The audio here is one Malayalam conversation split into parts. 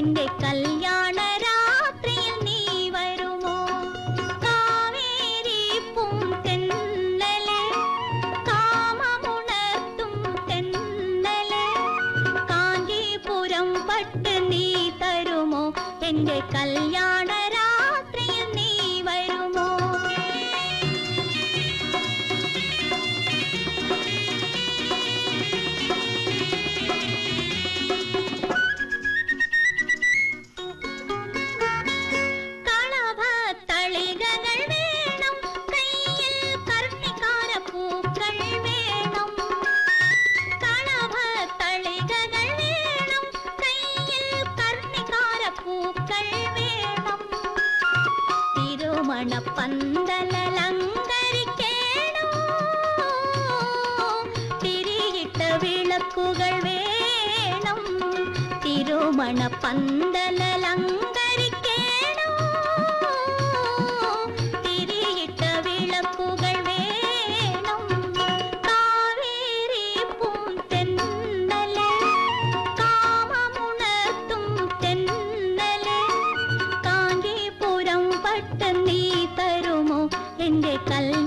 എന്റെ കല്യാണ രാത്രിയിൽ നീ വരുമോ? കാവേരി പൂന്തെന്നലെ കാമമുണർത്തും തെന്നലെ കാഞ്ചീപുരം പട്ട് നീ തരുമോ? എന്റെ കല്യാണ പന്തലലങ്കരിക്കേണോ തിരിയിട്ട വിളക്കുകൾ വേണം തിരുമണ പന്തലലങ്കരിക്കേണോ എന്റെ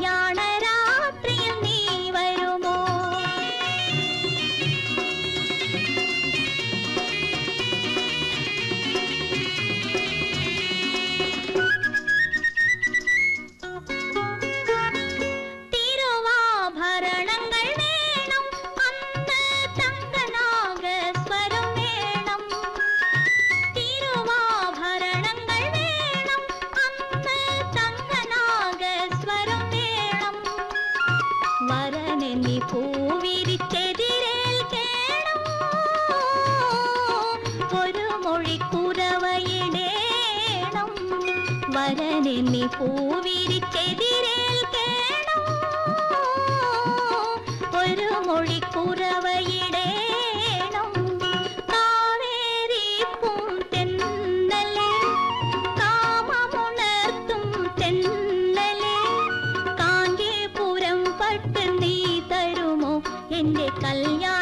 വരനെ നീ പൂവിരിച്ചെതിരേൽക്കേണം ഒരു മൊഴി കുറവയിടേണം വരനെ കാഞ്ചീപുരം പട്ട്